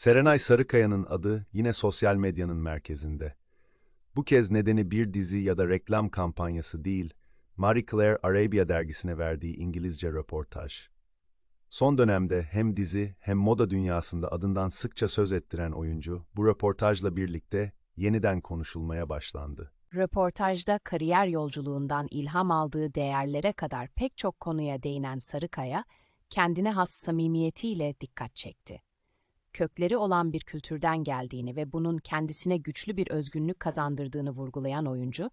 Serenay Sarıkaya'nın adı yine sosyal medyanın merkezinde. Bu kez nedeni bir dizi ya da reklam kampanyası değil, Marie Claire Arabia dergisine verdiği İngilizce röportaj. Son dönemde hem dizi hem moda dünyasında adından sıkça söz ettiren oyuncu, bu röportajla birlikte yeniden konuşulmaya başlandı. Röportajda kariyer yolculuğundan ilham aldığı değerlere kadar pek çok konuya değinen Sarıkaya, kendine has samimiyetiyle dikkat çekti. Kökleri olan bir kültürden geldiğini ve bunun kendisine güçlü bir özgünlük kazandırdığını vurgulayan oyuncu,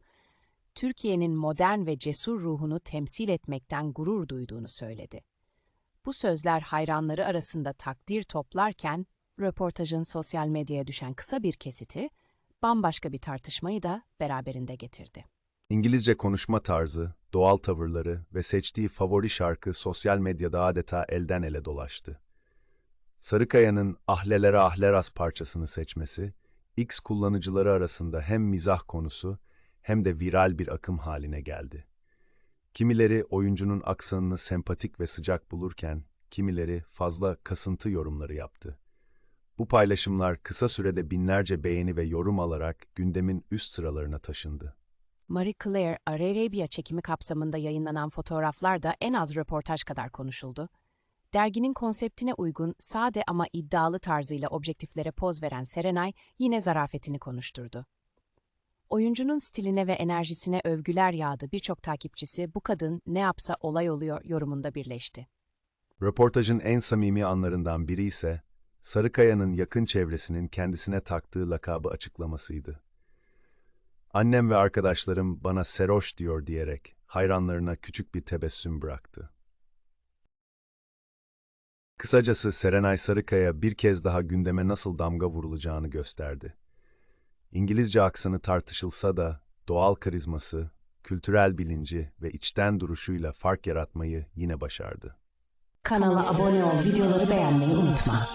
Türkiye'nin modern ve cesur ruhunu temsil etmekten gurur duyduğunu söyledi. Bu sözler hayranları arasında takdir toplarken, röportajın sosyal medyaya düşen kısa bir kesiti, bambaşka bir tartışmayı da beraberinde getirdi. İngilizce konuşma tarzı, doğal tavırları ve seçtiği favori şarkı sosyal medyada adeta elden ele dolaştı. Sarıkaya'nın Ahlelere Ahleras parçasını seçmesi, X kullanıcıları arasında hem mizah konusu hem de viral bir akım haline geldi. Kimileri oyuncunun aksanını sempatik ve sıcak bulurken, kimileri fazla kasıntı yorumları yaptı. Bu paylaşımlar kısa sürede binlerce beğeni ve yorum alarak gündemin üst sıralarına taşındı. Marie Claire Arabia çekimi kapsamında yayınlanan fotoğraflar da en az röportaj kadar konuşuldu. Derginin konseptine uygun, sade ama iddialı tarzıyla objektiflere poz veren Serenay yine zarafetini konuşturdu. Oyuncunun stiline ve enerjisine övgüler yağdı birçok takipçisi bu kadın ne yapsa olay oluyor yorumunda birleşti. Röportajın en samimi anlarından biri ise Sarıkaya'nın yakın çevresinin kendisine taktığı lakabı açıklamasıydı. Annem ve arkadaşlarım bana Seroş diyor diyerek hayranlarına küçük bir tebessüm bıraktı. Kısacası Serenay Sarıkaya bir kez daha gündeme nasıl damga vurulacağını gösterdi. İngilizce aksanı tartışılsa da doğal karizması, kültürel bilinci ve içten duruşuyla fark yaratmayı yine başardı. Kanala abone ol, videoları beğenmeyi unutma.